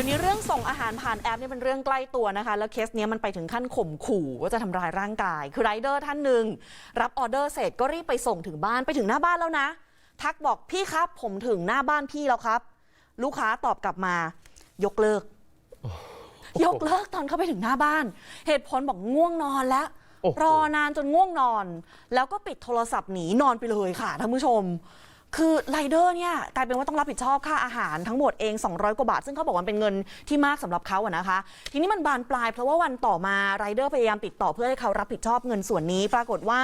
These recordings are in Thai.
ดี๋ยวนี้เรื่องส่งอาหารผ่านแอปเนี่ยเป็นเรื่องใกล้ตัวนะคะ แล้วเคสเนี้ยมันไปถึงขั้นข่มขู่ว่าจะทำร้ายร่างกาย คือไรเดอร์ท่านหนึ่งรับออเดอร์เสร็จก็รีบไปส่งถึงบ้านไปถึงหน้าบ้านแล้วนะ ทักบอกพี่ครับผมถึงหน้าบ้านพี่แล้วครับ ลูกค้าตอบกลับมา ยกเลิก ยกเลิกตอนเข้าไปถึงหน้าบ้าน เหตุผลบอกง่วงนอนแล้วโอ้โหรอนานจนง่วงนอน แล้วก็ปิดโทรศัพท์หนีนอนไปเลยค่ะท่านผู้ชม คือไรเดอร์เนี่ยกลายเป็นว่าต้องรับผิดชอบค่าอาหารทั้งหมดเอง 200 กว่าบาท ซึ่งเขาบอกว่าเป็นเงินที่มากสำหรับเขาอะนะคะ ทีนี้มันบานปลายเพราะว่าวันต่อมาไรเดอร์พยายามติดต่อเพื่อให้เขารับผิดชอบเงินส่วนนี้ ปรากฏว่า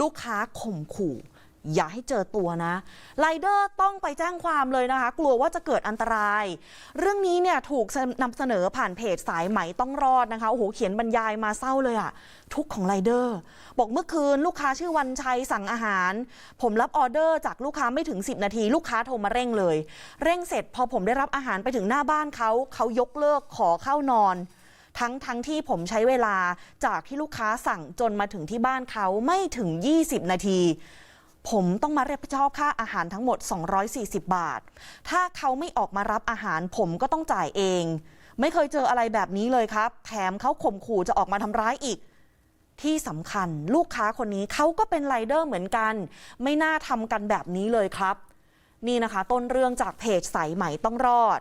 ลูกค้าข่มขู่ อย่าให้เจอตัวนะไรเดอร์ต้องไปแจ้งความเลยนะคะ กลัวว่าจะเกิดอันตราย เรื่องนี้เนี่ยถูกนำเสนอผ่านเพจสายไหมต้องรอดนะคะโอ้โหเขียนบรรยายมาเศร้าเลยอะทุกของไรเดอร์บอกเมื่อคืนลูกค้าชื่อวันชัยสั่งอาหาร ผมรับออเดอร์จากลูกค้าไม่ถึง 10 นาที ลูกค้าโทรมาเร่งเลย เร่งเสร็จพอผมได้รับอาหารไปถึงหน้าบ้านเขาเขายกเลิกขอเข้านอนทั้งทั้งที่ผมใช้เวลาจากที่ลูกค้าสั่งจนมาถึงที่บ้านเขาไม่ถึง 20 นาที ผมต้องมารับผิดชอบค่าอาหารทั้งหมด 240 บาท ถ้าเขาไม่ออกมารับอาหารผมก็ต้องจ่ายเอง ไม่เคยเจออะไรแบบนี้เลยครับ แถมเขาข่มขู่จะออกมาทำร้ายอีก ที่สำคัญลูกค้าคนนี้เขาก็เป็นไรเดอร์เหมือนกัน ไม่น่าทำกันแบบนี้เลยครับ นี่นะคะ ต้นเรื่องจากเพจสายไหมต้องรอด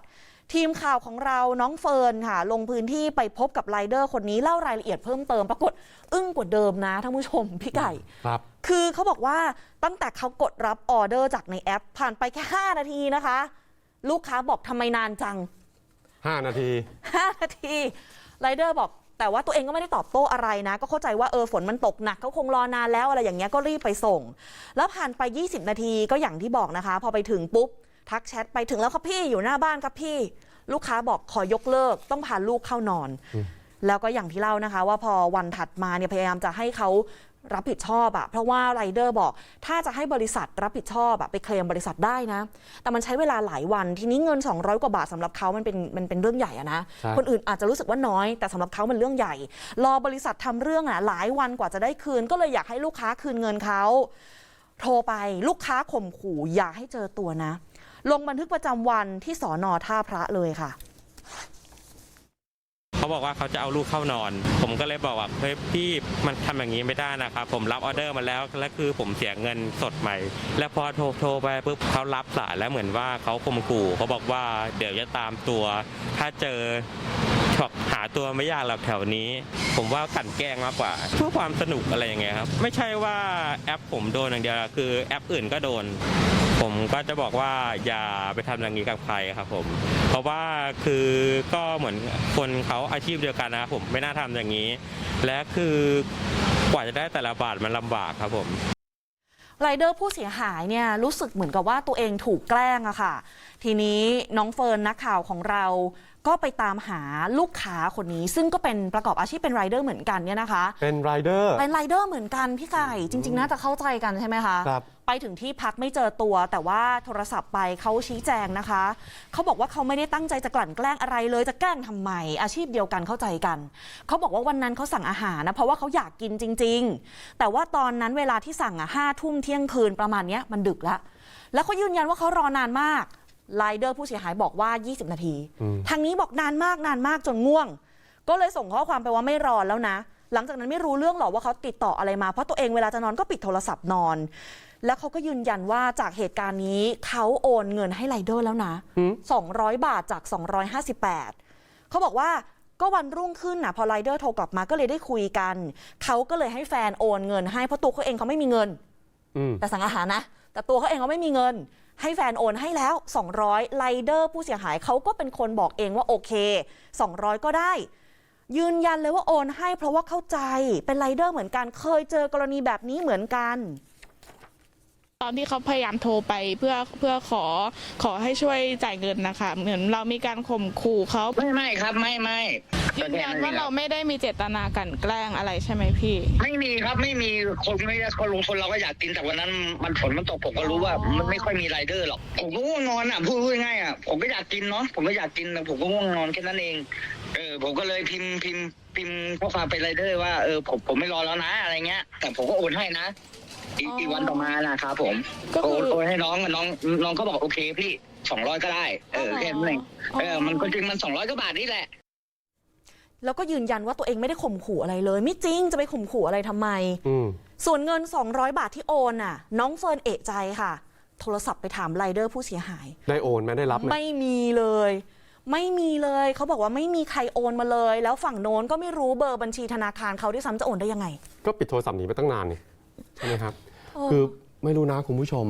ทีมข่าวของเราน้องเฟิร์นค่ะ ลงพื้นที่ไปพบกับไรเดอร์คนนี้เล่ารายละเอียดเพิ่มเติมปรากฏอึ้งกว่าเดิมนะท่านผู้ชมพี่ไก่ ครับ คือเขาบอกว่าตั้งแต่เขากดรับออเดอร์จากในแอป ผ่านไปแค่ 5 นาทีนะคะ ลูกค้าบอกทำไมนานจัง 5 นาที 5 นาทีไรเดอร์บอกแต่ว่าตัวเองก็ไม่ได้ตอบโต้อะไรนะ ก็เข้าใจว่าเออฝนมันตกหนักเขาคงรอนานแล้วอะไรอย่างเงี้ยก็รีบไปส่ง แล้วผ่านไป 20 นาทีก็อย่างที่บอกนะคะ พอไปถึงปุ๊บ ทักแชทไปถึงแล้วครับพี่อยู่หน้าบ้านครับพี่ ลูกค้าบอกขอยกเลิก ต้องพาลูกเข้านอน แล้วก็อย่างที่เล่านะคะ ว่าพอวันถัดมาเนี่ยพยายามจะให้เขารับผิดชอบอะเพราะว่าไรเดอร์บอก ถ้าจะให้บริษัทรับผิดชอบอะไปเคลมบริษัทได้นะ แต่มันใช้เวลาหลายวันทีนี้เงิน 200 กว่าบาทสำหรับเขามันเป็นมันเป็นเรื่องใหญ่อะนะใช่คนอื่นอาจจะรู้สึกว่าน้อย แต่สำหรับเขามันเรื่องใหญ่ รอบริษัททำเรื่องอะหลายวันกว่าจะได้คืน ก็เลยอยากให้ลูกค้าคืนเงินเขาโทรไปลูกค้าข่มขู่อย่าให้เจอตัวนะ ลงบันทึกประจำวันที่สอนอท่าพระเลยค่ะเขาบอกว่าเขาจะเอาลูกเข้านอน ผมก็เลยบอกว่าเฮ้ยพี่มันทำอย่างนี้ไม่ได้นะครับ ผมรับออเดอร์มาแล้ว แล้วคือผมเสียเงินสดใหม่ แล้วพอโทรโทรไปปุ๊บเขารับสายแล้วเหมือนว่าเขาข่มขู่เขาบอกว่าเดี๋ยวจะตามตัว ถ้าเจอบอกหาตัวไม่ยากหรอกแถวนี้ ผมว่ากันแกล้งมากกว่าเพื่อความสนุกอะไรอย่างเงี้ยครับ ไม่ใช่ว่าแอปผมโดนอย่างเดียวคือแอปอื่นก็โดน ผมก็จะบอกว่าอย่าไปทำอย่างนี้กับใครครับผม เพราะว่าคือก็เหมือนคนเขาอาชีพเดียวกันนะครับผมไม่น่าทำอย่างนี้ และคือกว่าจะได้แต่ละบาทมันลำบากครับผมไรเดอร์ผู้เสียหายเนี่ยรู้สึกเหมือนกับว่าตัวเองถูกแกล้งอะค่ะ ทีนี้น้องเฟิร์นนักข่าวของเราก็ไปตามหาลูกค้าคนนี้ ซึ่งก็เป็นประกอบอาชีพเป็นไรเดอร์เหมือนกันเนี่ยนะคะ เป็นไรเดอร์เป็นไรเดอร์เหมือนกันพี่ไก่จริง ๆน่าจะเข้าใจกันใช่ไหมคะครับ ไปถึงที่พักไม่เจอตัว แต่ว่าโทรศัพท์ไปเขาชี้แจงนะคะ เขาบอกว่าเขาไม่ได้ตั้งใจจะกลั่นแกล้งอะไรเลยจะแกล้งทำไม อาชีพเดียวกันเข้าใจกัน เขาบอกว่าวันนั้นเขาสั่งอาหารนะเพราะว่าเขาอยากกินจริง ๆ แต่ว่าตอนนั้นเวลาที่สั่งอะห้าทุ่มเที่ยงคืนประมาณเนี้ยมันดึกละแล้วเขายืนยันว่าเขารอนานมากไลเดอร์ผู้เสียหายบอกว่า 20 นาทีอืมทางนี้บอกนานมากนานมากจนง่วง ก็เลยส่งข้อความไปว่าไม่รอแล้วนะ หลังจากนั้นไม่รู้เรื่องหรอกว่าเขาติดต่ออะไรมา เพราะตัวเองเวลาจะนอนก็ปิดโทรศัพท์นอน แล้วเขาก็ยืนยันว่าจากเหตุการณ์นี้เขาโอนเงินให้ไรเดอร์แล้วนะหืม200 บาทจาก 258เขาบอกว่าก็วันรุ่งขึ้นนะพอไรเดอร์โทรกลับมาก็เลยได้คุยกัน เขาก็เลยให้แฟนโอนเงินให้เพราะตัวเขาเองเขาไม่มีเงินอืมแต่สั่งอาหารนะ แต่ตัวเขาเองเขาไม่มีเงิน ให้แฟนโอนให้แล้ว 200ไลเดอร์ผู้เสียหายเขาก็เป็นคนบอกเองว่าโอเค 200 ก็ได้ ยืนยันเลยว่าโอนให้เพราะว่าเข้าใจเป็นไลเดอร์เหมือนกัน เคยเจอกรณีแบบนี้เหมือนกันตอนที่เขาพยายามโทรไปเพื่อเพื่อขอขอให้ช่วยจ่ายเงินนะคะ เหมือนเรามีการข่มขู่เขาไม่ไม่ครับไม่ไม่ ยืนยันว่าเราไม่ได้มีเจตนากลันแกล้งอะไรใช่ไหมพี่ ไม่มีครับไม่มีคนไม่คนลงคนเราก็อยากกินแต่วันนั้นมันฝนมันตกผมก็รู้ว่ามันไม่ค่อยมีไรเดอร์หรอกผมก็ง่วงนอนอะพูดง่ายๆอะผมก็อยากกินเนาะผมก็อยากกินแต่ผมก็ง่วงนอนแค่นั้นเองเออผมก็เลยพิมพ์พิมพ์พิมพ์ข้อความไปไรเดอร์ว่าเออผมผมไม่รอแล้วนะอะไรเงี้ย แต่ผมก็โอนให้นะอีกอ๋ออีอีกวันต่อมานะครับผมก็คือโอนโอนให้น้องน้องน้องก็บอกโอเคพี่สองร้อยก็ได้ เออแค่นั้นเองเออมันก็จริงมันสองร้อยกว่าบาทนี่แหละ แล้วก็ยืนยันว่าตัวเองไม่ได้ข่มขู่อะไรเลย ไม่จริงจะไปข่มขู่อะไรทำไมอืมส่วนเงิน 200 บาทที่โอนน่ะ น้องเฟิร์นเอะใจค่ะ โทรศัพท์ไปถามไรเดอร์ผู้เสียหาย ได้โอนไหมได้รับไหมไม่มีเลย ไม่มีเลยเขาบอกว่าไม่มีใครโอนมาเลย แล้วฝั่งโน้นก็ไม่รู้เบอร์บัญชีธนาคารเขาด้วยซ้ำจะโอนได้ยังไง ก็ปิดโทรศัพท์หนีไปตั้งนานนี่ใช่ไหมครับเออคือไม่รู้นะคุณผู้ชม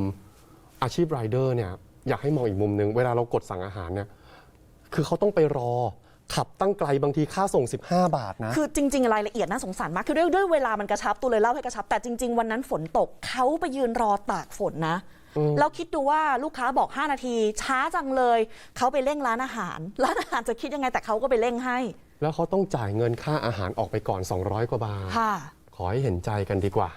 อาชีพไรเดอร์เนี่ยอยากให้มองอีกมุมหนึ่งเวลาเรากดสั่งอาหารเนี่ยคือเขาต้องไปรอ ขับตั้งไกลบางทีค่าส่ง 15 บาทนะ คือจริง ๆ รายละเอียดน่าสงสารมาก คือด้วยด้วยเวลามันกระชับตัวเลยเล่าให้กระชับ แต่จริง ๆ วันนั้นฝนตกเขาไปยืนรอตากฝนนะอืมแล้วคิดดูว่าลูกค้าบอก 5 นาที ช้าจังเลย เขาไปเร่งร้านอาหาร ร้านอาหารจะคิดยังไงแต่เขาก็ไปเร่งให้ แล้วเขาต้องจ่ายเงินค่าอาหารออกไปก่อน 200 กว่าบาทค่ะขอให้เห็นใจกันดีกว่า